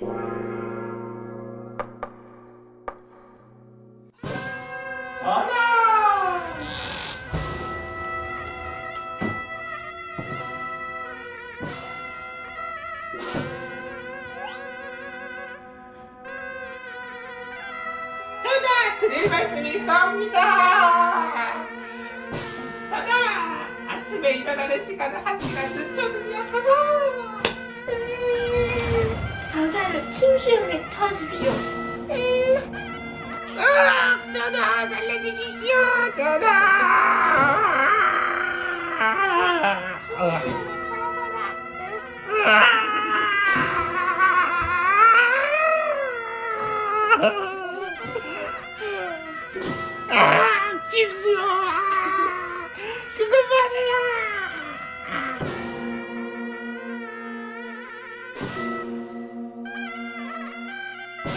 전화! 전화 드릴 말씀이 있사옵니다. 전화 아침에 일어나는 시간을 한 시간 늦춰주시옵소서. 나를 침수형에 처하십시오. 아, 전하 살려주십시오, 전하. 침수형에 처하거라. 아, 집수야. 그것만